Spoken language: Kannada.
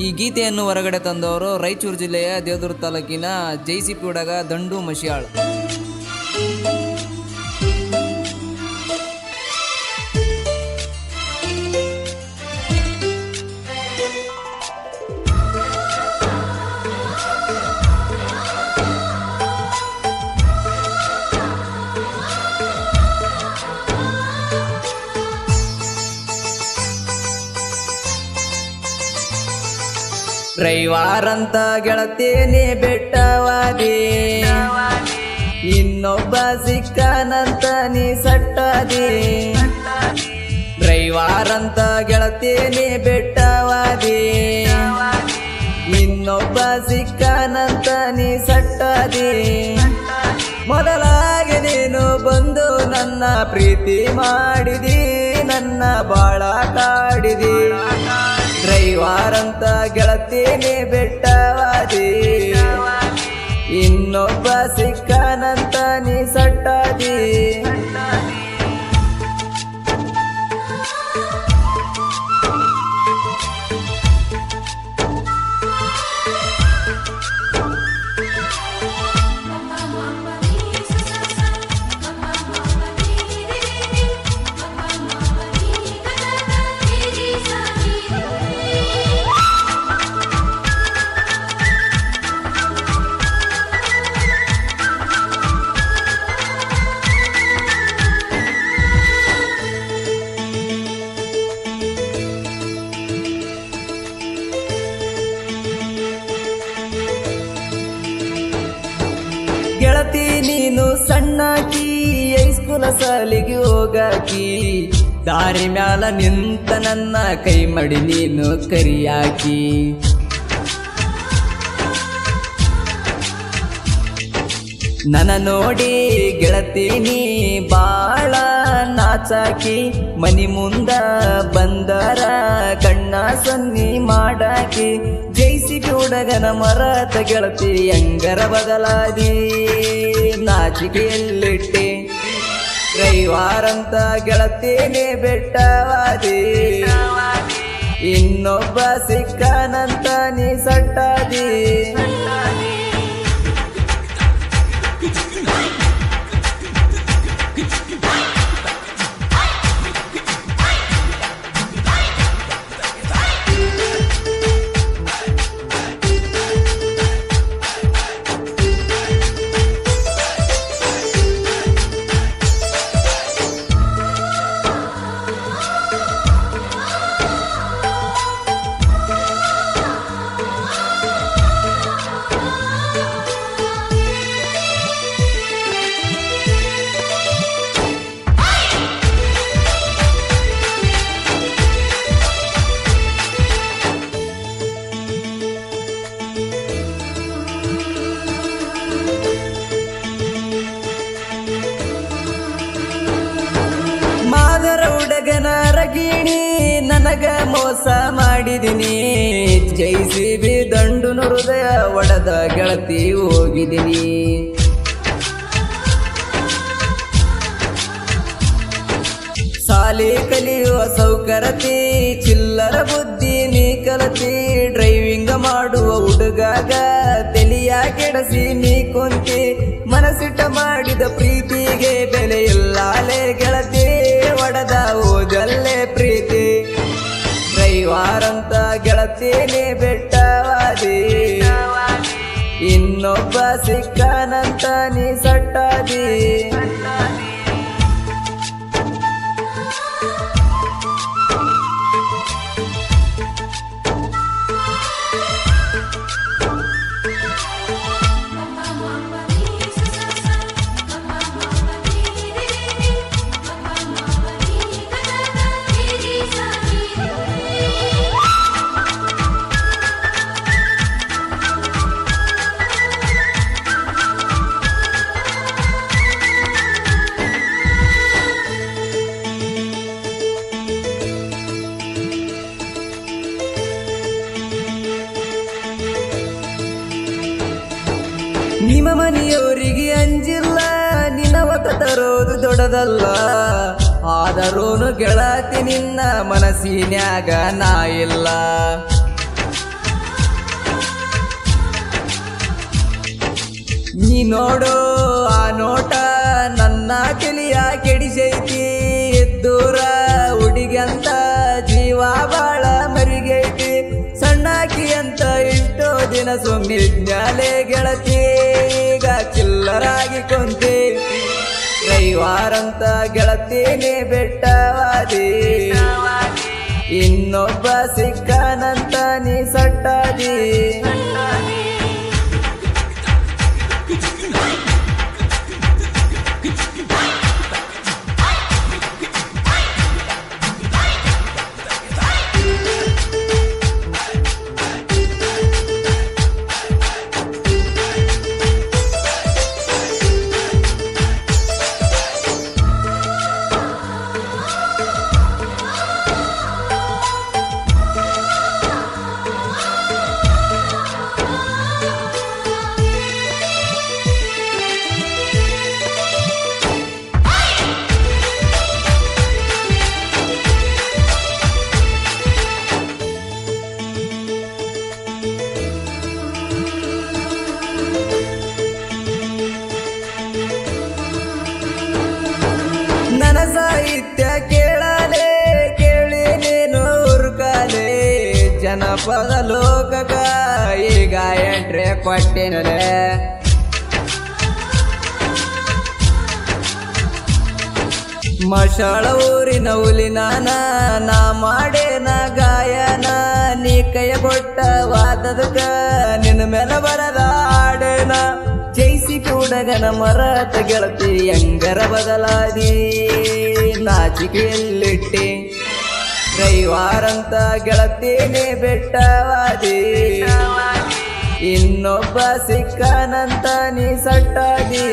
ಈ ಗೀತೆಯನ್ನು ಹೊರಗಡೆ ತಂದವರು ರಾಯಚೂರು ಜಿಲ್ಲೆಯ ದೇವದುರ್ಗ ತಾಲೂಕಿನ ಜೈಸಿಪಿ ಹುಡಗ ದಂಡು ಮಶಿಯಾಳ್. ಡ್ರೈವರ್ ಅಂತ ಗೆಳತೇನೆ ಬೆಟ್ಟವಾದಿ ಇನ್ನೊಬ್ಬ ಸಿಕ್ಕನಂತ ನೀ ಸಟ್ಟದಿ. ರೈವಾರಂತ ಗೆಳತೇನೆ ಬೆಟ್ಟವಾದಿ ಇನ್ನೊಬ್ಬ ಸಿಕ್ಕನಂತ ನೀ ಸಟ್ಟದಿ. ಮೊದಲಾಗಿ ನೀನು ಬಂದು ನನ್ನ ಪ್ರೀತಿ ಮಾಡಿದಿ, ನನ್ನ ಬಾಳ ಕಾಡಿದಿ. ಗೆಳತಿನೇ ಗೆಳತೀನಿ ಬೆಟ್ಟವಾದಿ. ಇನ್ನೊಬ್ಬ ಸಿಕ್ಕನಂತ ನೀ ಸಟ್ಟಾದಿ. ಗೆಳತಿ ನೀನು ಸಣ್ಣಾಕಿ ಹೈಸ್ಕೂಲ ಸಾಲಿಗೆ ಹೋಗಾಕಿ ದಾರಿ ಮ್ಯಾಲ ನಿಂತ ನನ್ನ ಕೈ ಮಡಿ ನೀನು ಕರಿಯಾಕಿ. ನನ್ನ ನೋಡಿ ಗೆಳತೀನಿ ಬಾಳ ನಾಚಾಕಿ. ಮನಿ ಮುಂದ ಬಂದರ ಕಣ್ಣ ಸನ್ನಿ ಮಾಡಾಕಿ. ಹುಡುಗನ ಮರತ ಗೆಳತಿ ಹೆಂಗರ ಬದಲಾದಿ ನಾಚಿಕೆಯಲ್ಲಿಟ್ಟೆ. ರವಿವಾರ ಅಂತ ಗೆಳತೀನಿ ಬೆಟ್ಟವಾದಿ. ಇನ್ನೊಬ್ಬ ಸಿಕ್ಕನಂತ ನೀ ಸಟ್ಟಾದಿ. ರಗಿಣಿ ನನಗ ಮೋಸ ಮಾಡಿದಿನಿ. ಜೈಸಿ ಬಿ ದಂಡು ಹೃದಯ ಒಡದ ಗೆಳತಿ ಹೋಗಿದಿನಿ. ಸಾಲಿ ಕಲಿಯುವ ಸೌಕರತಿ, ಚಿಲ್ಲರ ಬುದ್ಧಿ ನೀ ಕಲತಿ ಡ್ರೈವಿಂಗ್ ಮಾಡುವ ಹುಡುಗಾಗ, ತೆಲಿಯ ಕೆಡಸಿ ನೀ ಕುಂತಿ ಮನಸಿಟ್ಟ ಮಾಡಿದ ಪ್ರೀತಿಗೆ ಬೆಲೆ ಇಲ್ಲಾಲೆ ಗೆಳತಿ ಗೆಳತೀನಿ ಬೆಟ್ಟವಾದಿ. ಇನ್ನೊಬ್ಬ ಸಿಕ್ಕನಂತ ನೀ ಸಟ್ಟಾದಿ. ಬಡವರಿಗೆ ಅಂಜಿಲ್ಲ ನಿನವತ ತರೋದು ದೊಡ್ಡದಲ್ಲ. ಆದರೂನು ಗೆಳತಿ ನಿನ್ನ ಮನಸ್ಸಿನ್ಯಾಗ ನಾ ಇಲ್ಲ. ನೀ ನೋಡು, ಆ ನೋಟ ನನ್ನ ತಿಳಿಯ ಕೆಡಿಸೈತಿ. ದೂರ ಹುಡುಗಿ ಅಂತ ಜೀವ ಬಾಳ ಮರಿಗೈತಿ. ಸಣ್ಣಾಕಿ ಅಂತ ಇಷ್ಟೋ ದಿನ ಸುಮ್ಮನೆ ಗೆಳತಿ. ಚಿಲ್ಲರಾಗಿ ಕೊಂತಿ ರವಿವಾರಂತ ಗೆಳತೀನಿ ಬೆಟ್ಟವಾದಿ. ಇನ್ನೊಬ್ಬ ಸಿಕ್ಕನಂತ ನೀ ಸಟ್ಟಾದಿ. ಜನಪದ ಲೋಕಕ ಈಗ ಎಂಟ್ರೆ ಕೊಟ್ಟಿನಲೆ. ಮಶಾಳ ಊರಿನ ಹುಲಿನಾನ, ನಾ ಮಾಡೇನ ಗಾಯನ, ನೀ ಕೈಯ ಕೊಟ್ಟ ವಾದದಕ ನಿನ್ನ ಮೇಲೆ ಬರದ ಆಡೇನ ಜೈಸಿ ಕೂಡಗನ ಮರ ಗೆಳತಿ ಹೆಂಗರ ಬದಲಾದಿ? ನಾಚಿಕೆಯಲ್ಲಿಟ್ಟಿ. ರವಿವಾರಂತ ಗೆಳತೀನಿ ಬೆಟ್ಟವಾದಿ. ಇನ್ನೊಬ್ಬ ಸಿಕ್ಕನಂತ ನೀ ಸಟ್ಟಾದಿ.